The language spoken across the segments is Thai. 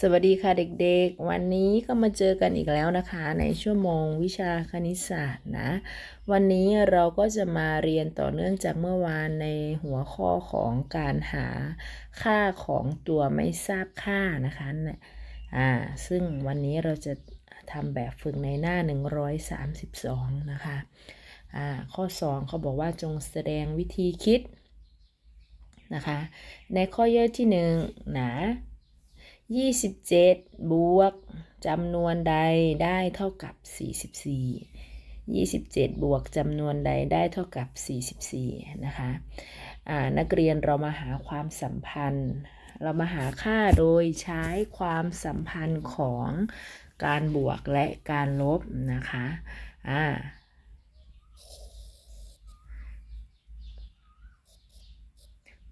สวัสดีค่ะเด็กๆ วันนี้ก็มาเจอกันอีกแล้วนะคะ ในชั่วโมงวิชาคณิตศาสตร์นะ วันนี้เราก็จะมาเรียนต่อเนื่องจากเมื่อวานในหัวข้อของการหาค่าของตัวไม่ทราบค่านะคะเนี่ยอ่าซึ่งวันนี้เราจะทำแบบฝึกในหน้า 132 นะคะอ่าข้อ 2 เขาบอกว่าจงแสดงวิธีคิดนะคะ ในข้อย่อยที่1นะ 27บวกจำนวนใดได้เท่ากับ44 27บวกจำนวนใดได้เท่ากับ44นะคะอ่านักเรียนเรามาหาความสัมพันธ์ เรามาหาค่าโดยใช้ความสัมพันธ์ของการบวกและการลบนะคะอ่า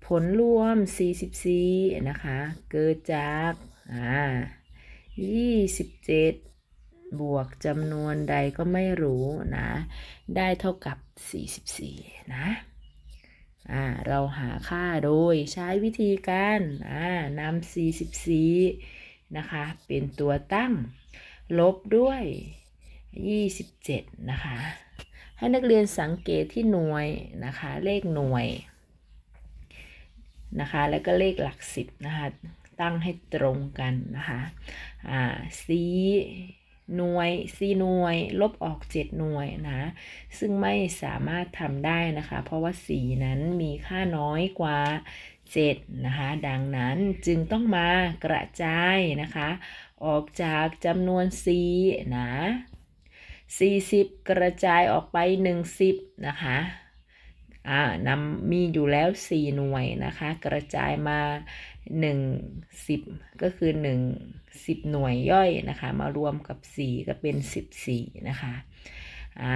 ผลรวม 44 นะคะ เกิดจากอ่า27 บวกจำนวนใดก็ไม่รู้นะ ได้เท่ากับ 44 นะอ่าเราหาค่าโดยใช้วิธีการอ่านำ44 นะคะ เป็นตัวตั้ง ลบด้วย 27 นะคะ ให้นักเรียนสังเกตที่หน่วยนะคะ เลขหน่วย นะคะ แล้วก็เลขหลักสิบนะคะ ตั้งให้ตรงกันนะคะอ่าสีหน่วยสีหน่วย ลบออก7หน่วยนะ ซึ่งไม่สามารถทำได้นะคะ เพราะว่าสีนั้นมีค่าน้อยกว่า7นะคะ ดังนั้นจึงต้องมากระจายนะคะ ออกจากจำนวนสีนะ40 กระจายออกไป 10นะคะ อ่านำมีอยู่แล้ว 4 หน่วยนะคะ กระจายมา 1 10 ก็คือ 1 10 หน่วยย่อยนะคะ มารวมกับ 4 ก็เป็น 14 นะคะอ่า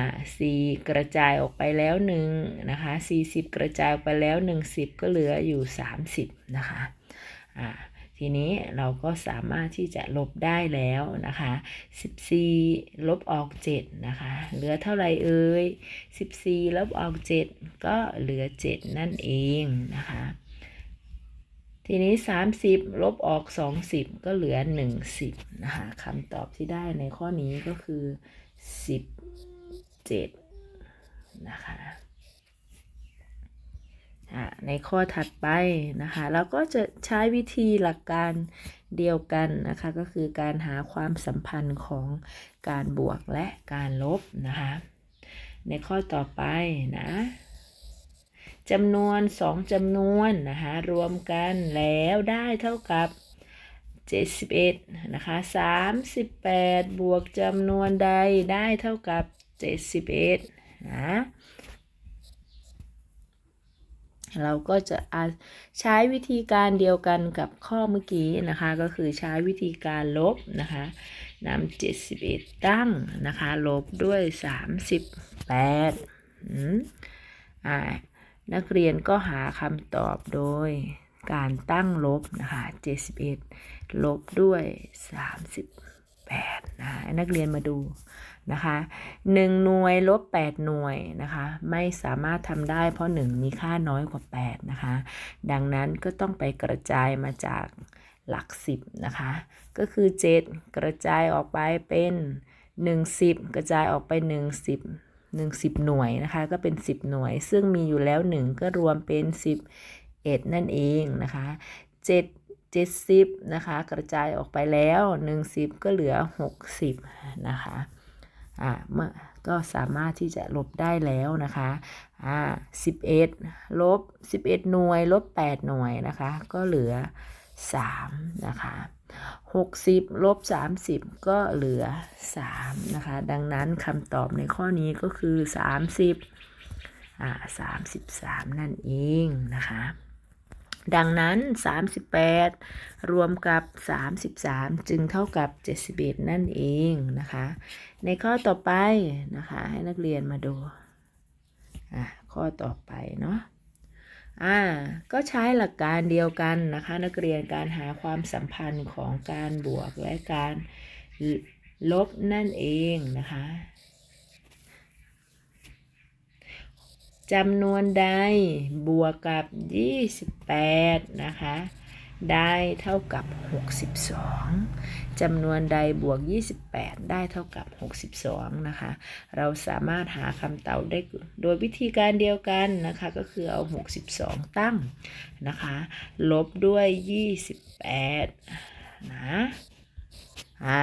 4กระจายออกไปแล้ว1นะคะ40 กระจายออกไปแล้ว10ก็เหลืออยู่ 30 นะคะอ่า ทีนี้เราก็สามารถที่จะลบได้แล้วนะคะ 14 ลบออก 7 นะคะ เหลือเท่าไหร่เอ่ย 14 ลบออก 7 ก็เหลือ 7 นั่นเองนะคะ ทีนี้ 30 ลบออก 20 ก็เหลือ 10 นะคะคำตอบที่ได้ในข้อนี้ก็คือ 17 นะคะ ในข้อถัดไปนะคะเราก็จะใช้วิธีหลักการเดียวกันนะคะก็คือการหาความสัมพันธ์ของการบวกและการลบนะคะในข้อต่อไปนะจำนวนสองจำนวนนะคะรวมกันแล้วได้เท่ากับ 71นะคะ38 บวกจำนวนใดได้เท่ากับ 71นะ เราก็จะใช้วิธีการเดียวกันกับข้อเมื่อกี้นะคะ ก็คือใช้วิธีการลบนะคะนำ71ตั้งนะคะ ลบด้วย38อืมอ่านักเรียนก็หาคำตอบโดยการตั้งลบนะคะ71ลบด้วย38นะนักเรียนมาดู นะคะ1หน่วยลบ 8 หน่วยนะคะไม่สามารถทำได้เพราะ 1 มีค่าน้อยกว่า 8 นะคะ ดังนั้นก็ต้องไปกระจายมาจากหลัก 10 นะคะ ก็คือ 7 กระจายออกไปเป็น 1 10 กระจายออกไป 1 10 1 10 หน่วยนะคะ ก็เป็น 10 หน่วย ซึ่งมีอยู่แล้ว 1 ก็รวมเป็น 11 นั่นเองนะคะ 7 70 นะคะ กระจายออกไปแล้ว1 10ก็เหลือ 60 นะคะ อ่าเมื่อก็สามารถที่จะลบได้แล้วนะคะอ่า11ลบ11หน่วย ลบ8หน่วยนะคะ ก็เหลือ3นะคะ60ลบ30ก็เหลือ3นะคะ ดังนั้นคำตอบในข้อนี้ก็คือ30อ่า33นั่นเองนะคะ ดังนั้น 38 รวมกับ 33 จึงเท่ากับ 71 นั่นเองนะคะ ในข้อต่อไปนะคะ ให้นักเรียนมาดูอะข้อต่อไปเนาะอ่าก็ใช้หลักการเดียวกันนะคะ นักเรียนการหาความสัมพันธ์ของการบวกและการลบนั่นเองนะคะ จำนวนใดบวกกับ 28 นะคะ ได้เท่ากับ 62จำนวนใดบวก 28 ได้เท่ากับ 62 นะคะ เราสามารถหาคำตอบได้โดยวิธีการเดียวกันนะคะ ก็คือเอา 62 ตั้งนะคะ ลบด้วย 28 นะ อ่า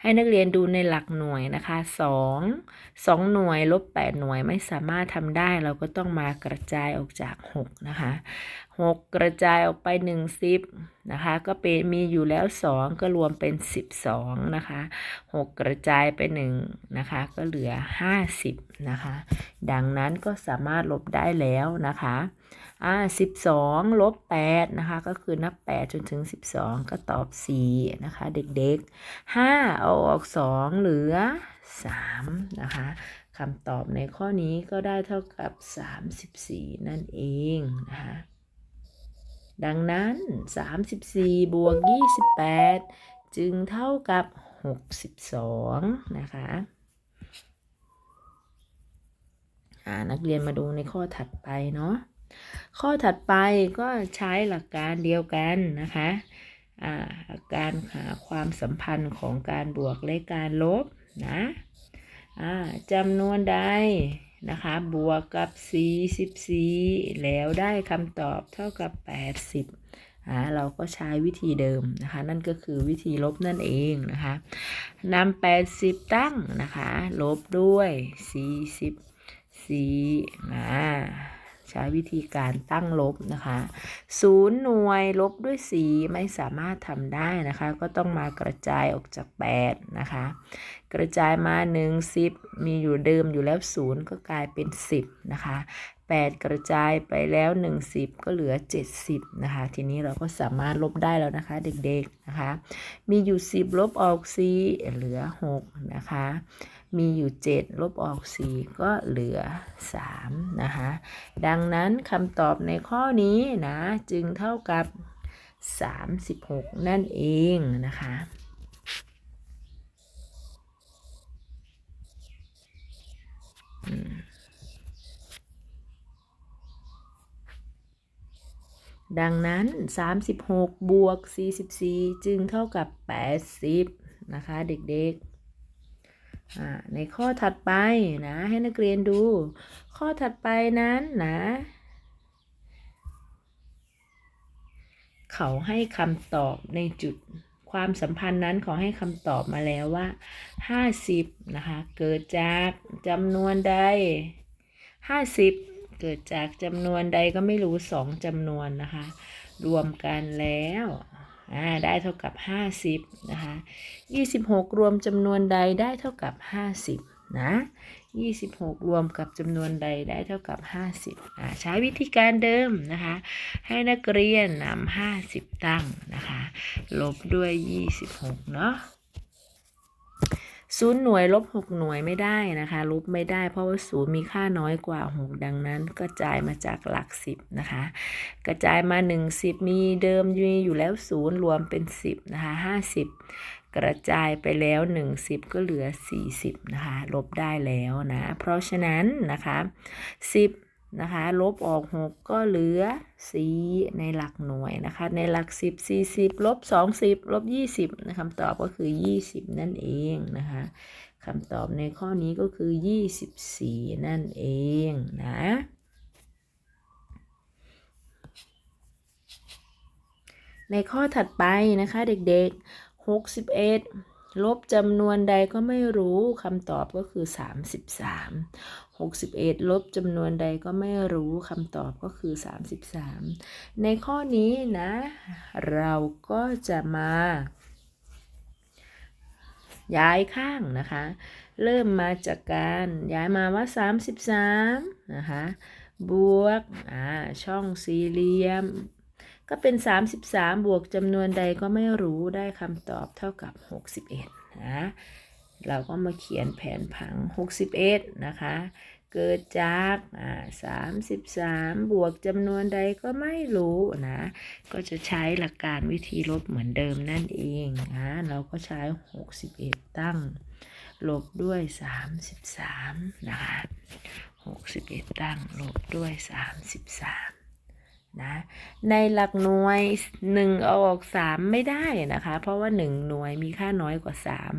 ให้นักเรียนดูในหลักหน่วยนะคะ 2 2 หน่วยลบ 8 หน่วยไม่สามารถทำได้ เราก็ต้องมากระจายออกจาก 6 นะคะ 6 กระจายออกไป1 10นะคะ ก็เป็นมีอยู่แล้ว 2 ก็รวมเป็น 12 นะคะ 6 กระจายไป1นะคะ ก็เหลือ 50 นะคะ ดังนั้นก็สามารถลบได้แล้วนะคะ อ่า12ลบ8นะคะ ก็คือนับ8จนถึง12ก็ตอบ4นะคะ เด็กๆ5เอาออก2เหลือ3นะคะคำตอบในข้อนี้ก็ได้เท่ากับ34นั่นเองนะคะดังนั้น 34 บวก 28 จึงเท่ากับ 62 นะคะอ่านักเรียนมาดูในข้อถัดไปเนาะ ข้อถัดไปก็ใช้หลักการเดียวกันนะคะาการหาความสัมพันธ์ของการบวกและการลบนะจำนวนใดนะคะ บวกกับ 44 แล้วได้คำตอบเท่ากับ 80อ่าเราก็ใช้วิธีเดิมนะคะ นั่นก็คือวิธีลบนั่นเองนะคะนำ80 ตั้งนะคะ ลบด้วย 44อ่า ใช้วิธีการตั้งลบนะคะศูนย์หน่วยลบด้วย4ไม่สามารถทำได้นะคะ ก็ต้องมากระจายออกจาก 8 นะคะ กระจายมา 1 10 มีอยู่เดิมอยู่แล้ว 0 ก็กลายเป็น 10 นะคะ 8 กระจายไปแล้ว 10 ก็เหลือ 70 นะคะ ทีนี้เราก็สามารถลบได้แล้วนะคะ เด็กๆนะคะ มีอยู่ 10 ลบออก 4 เหลือ 6 นะคะ มีอยู่ 7 ลบออก 4 ก็เหลือ 3 นะคะ ดังนั้นคำตอบในข้อนี้นะ จึงเท่ากับ 36 นั่นเองนะคะอืม ดังนั้น 36 บวก 44 จึงเท่ากับ 80 นะคะ เด็กๆอ่าในข้อถัดไปนะ ให้นักเรียนดู ข้อถัดไปนั้นนะ เขาให้คำตอบในจุดความสัมพันธ์นั้นเขาให้คำตอบมาแล้วว่า 50 นะคะ เกิดจากจำนวนใด 50 เกิดจากจำนวนใดก็ไม่รู้2จำนวนนะคะ รวมกันแล้วได้เท่ากับ 50นะคะ26 รวมจำนวนใดได้เท่ากับ 50นะ26 รวมกับจำนวนใดได้เท่ากับ 50อ่าใช้วิธีการเดิมนะคะ ให้นักเรียนนำ50 ตั้งนะคะ ลบด้วย 26 เนาะ ศูนย์หน่วยลบ6หน่วยไม่ได้นะคะ ลบไม่ได้เพราะว่าศูนย์มีค่าน้อยกว่า6ดังนั้นกระจายมาจากหลัก10นะคะ กระจายมา1 10มีเดิมมีอยู่แล้ว0รวมเป็น10นะคะ50กระจายไปแล้ว1 10 ก็เหลือ 40 นะคะ ลบได้แล้วนะ เพราะฉะนั้นนะคะ 10 นะคะ ลบออก 6 ก็เหลือ 4 ในหลักหน่วยนะคะ ในหลัก 10 40 ลบ 20 ลบ 20นะคำตอบก็คือ 20 นั่นเองนะคะคำตอบในข้อนี้ก็คือ 24 นั่นเองนะในข้อถัดไปนะคะเด็กๆ 61 ลบจำนวนใดก็ไม่รู้คำตอบก็คือ 33 61 ลบจำนวนใดก็ไม่รู้คำตอบก็คือ 33 ในข้อนี้นะ เราก็จะมา ย้ายข้างนะคะ เริ่มมาจากการย้ายมาว่า 33 นะคะ บวกอ่าช่องสี่เหลี่ยม ก็เป็น 33 บวกจำนวนใดก็ไม่รู้ได้คำตอบเท่ากับ 61 นะ เราก็มาเขียนแผนผัง 61 นะคะ เกิดจากอ่า33 บวกจำนวนใดก็ไม่รู้นะ ก็จะใช้หลักการวิธีลบเหมือนเดิมนั่นเองนะเราก็ใช้ 61 ตั้ง ลบด้วย 33 นะคะ 61 ตั้ง ลบด้วย 33 นะในหลักหน่วยหนึ่งเอาออกสามไม่ได้นะคะ เพราะว่าหนึ่งหน่วยมีค่าน้อยกว่าสาม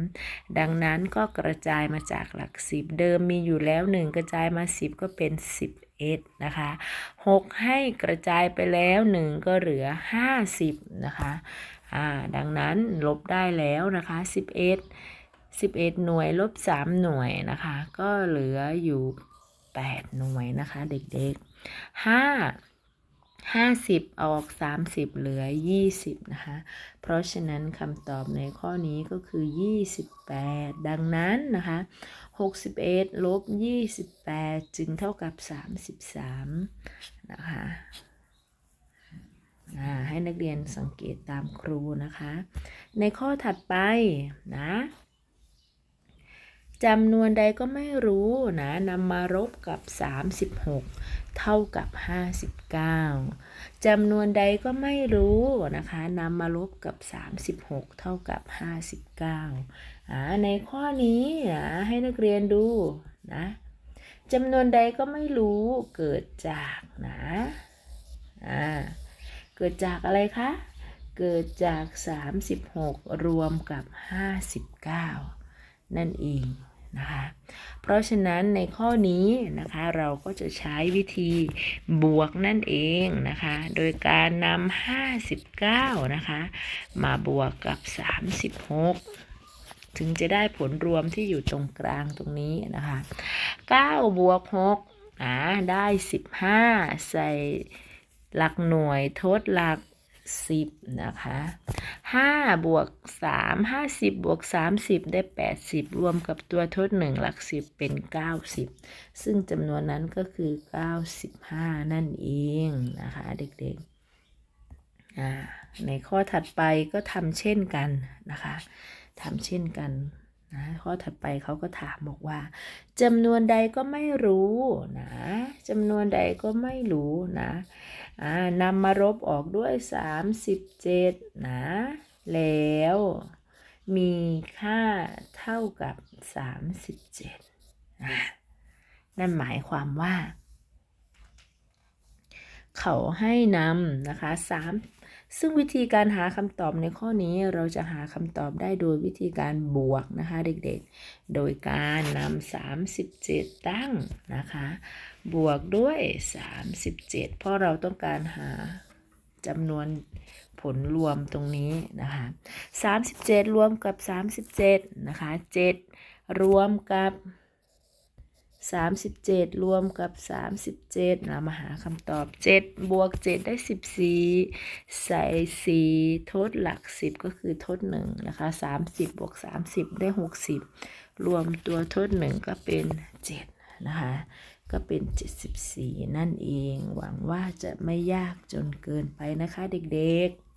ดังนั้นก็กระจายมาจากหลักสิบเดิมมีอยู่แล้วหนึ่งกระจายมาสิบก็เป็นสิบเอ็ดนะคะหกให้กระจายไปแล้วหนึ่งก็เหลือห้าสิบนะคะอ่าดังนั้นลบได้แล้วนะคะสิบเอ็ดสิบเอ็ดหน่วยลบสามหน่วยนะคะ ก็เหลืออยู่แปดหน่วยนะคะ เด็กๆห้าห้าสิบออกสามสิบเหลือยี่สิบนะคะ เพราะฉะนั้นคำตอบในข้อนี้ก็คือยี่สิบแปดดังนั้นนะคะหกสิบเอ็ดลบยี่สิบแปดจึงเท่ากับสามสิบสามนะคะให้นักเรียนสังเกตตามครูนะคะ ในข้อถัดไปนะ จำนวนใดก็ไม่รู้นะนำมารบกับ 36 เท่ากับ 59จำนวนใดก็ไม่รู้นะคะนำมาลบกับ 36 เท่ากับ 59อ่าในข้อนี้นะให้นักเรียนดูนะจำนวนใดก็ไม่รู้เกิดจากนะอ่าเกิดจากอะไรคะเกิดจาก 36 รวมกับ 59 นั่นเอง นะคะ เพราะฉะนั้นในข้อนี้นะคะเราก็จะใช้วิธีบวกนั่นเองนะคะ โดยการนำ59 นะคะ มาบวกกับ 36ถึงจะได้ผลรวมที่อยู่ตรงกลางตรงนี้นะคะ9บวก6อ่าได้ 15 ใส่หลักหน่วยทดหลัก 10นะคะ5บวก3 50บวก30 ได้ 80 รวมกับตัวทด 1 หลัก 10 เป็น 90 ซึ่งจำนวนนั้นก็คือ 95 นั่นเองนะคะเด็กๆในข้อถัดไปก็ทำเช่นกันนะคะทำเช่นกัน นะข้อถัดไปเขาก็ถามบอกว่าจำนวนใดก็ไม่รู้นะจำนวนใดก็ไม่รู้นะอ่านำมารบออกด้วย 37 นะ แล้วมีค่าเท่ากับ 37อะนั่นหมายความว่า เขาให้นำนะคะ 3 ซึ่งวิธีการหาคำตอบในข้อนี้เราจะหาคำตอบได้โดยวิธีการบวกนะคะเด็กๆ โดยการนำ37 ตั้งนะคะ บวกด้วย 37 เพราะเราต้องการหาจำนวนผลรวมตรงนี้นะคะ37 รวมกับ 37 นะคะ 7 รวมกับ 37รวมกับ37เรามาหาคำตอบ7บวก7ได้14ใส่4ทดหลัก10ก็คือทด1นะคะ30บวก30ได้60รวมตัวทด1ก็เป็น7นะคะ ก็เป็น 74 นั่นเอง หวังว่าจะไม่ยากจนเกินไปนะคะเด็กๆ